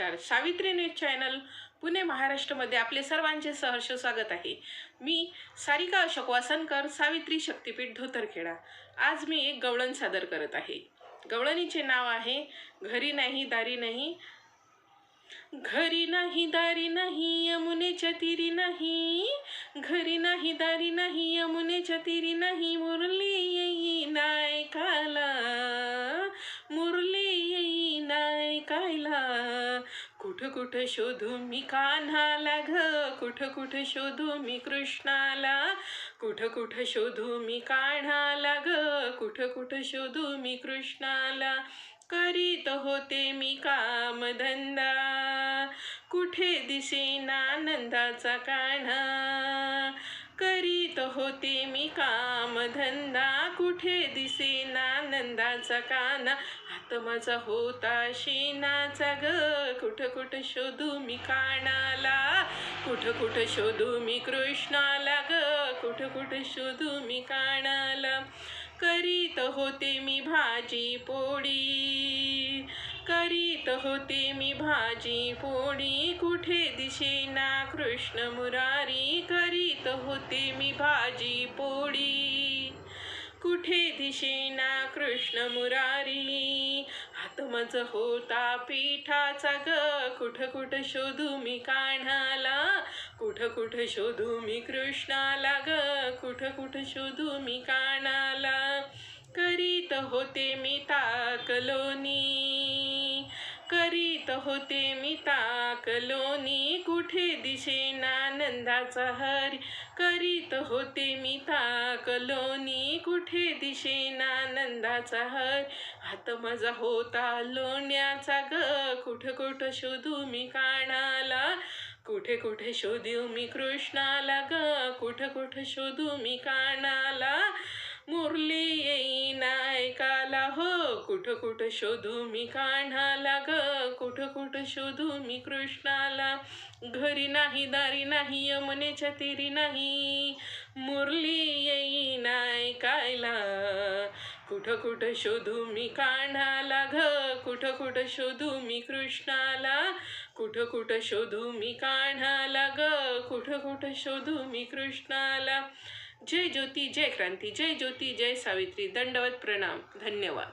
नमस्कार. Savitri news channel Pune महाराष्ट्रमध्ये आपले सर्वांचे सहर्ष स्वागत आहे. मी सारिका अशोक वासनकर सावित्री शक्तीपीठ धोतरखेडा. आज मी एक गवळण सादर करत आहे. गवळणीचे नाव आहे घरी नाही दारी नाही. घरी नाही दारी नाही यमुनेच्या तिरी नाही. घरी नाही दारी नाही यमुनेच्या तिरी नाही मुरली कायला कुठं कुठं शोधू मी कान्हाला घ कुठं कुठं शोधू मी कृष्णाला कुठं कुठं शोधू मी कान्हाला ग कुठं कुठं शोधू मी कृष्णाला. करीत होते मी कामधंदा कुठे दिसेना आनंदाचा कान्हा. करीत होते मी कामधंदा कुठे दिसेना आनंदाचा काना हात माझा होता शेणाचा ग कुठं कुठं शोधू मी कानाला? कुठं कुठं शोधू मी कृष्णाला ग? कुठं कुठं शोधू मी कानाला? करीत होते मी भाजी पोळी. करीत होते मी भाजी पोळी. कुठे दिशेना कृष्ण मुरारी? करीत होते मी भाजी पोळी. कुठे दिशेना कृष्ण मुरारी? हात होता पिठाचा ग. कुठं कुठं शोधू मी कान्हाला? कुठं कुठं शोधू मी कृष्णाला ग. कुठं कुठं शोधू मी कानाला करीत होते मी ताकलोनी करीत होते मी ताकलोनी कुठे दिशेना नंदाचा हरी करीत होते. मी ताकलोनी कुठे दिशेना नंदाचा हर हात माझा होता लोण्याचा ग. कुठं कुठं शोधू मी कानाला? कुठे कुठे शोधू मी कृष्णाला ग? कुठं कुठं शोधू मी कानाला? मुरली येईना ऐकाला हो कुठं कुठं शोधू मी कान्हाला ग? कुठं कुठं शोधू मी कृष्णाला? घरी नाही दारी नाही यमनेच्या तिरी नाही. मुरली येई नायकाला कुठं कुठं शोधू मी कान्हाला ग? कुठं कुठं शोधू मी कृष्णाला? कुठं कुठं शोधू मी कान्हाला ग? कुठं कुठं शोधू मी कृष्णाला? जय ज्योती जय क्रांती जय ज्योती जय सावित्री. दंडवत प्रणाम. धन्यवाद.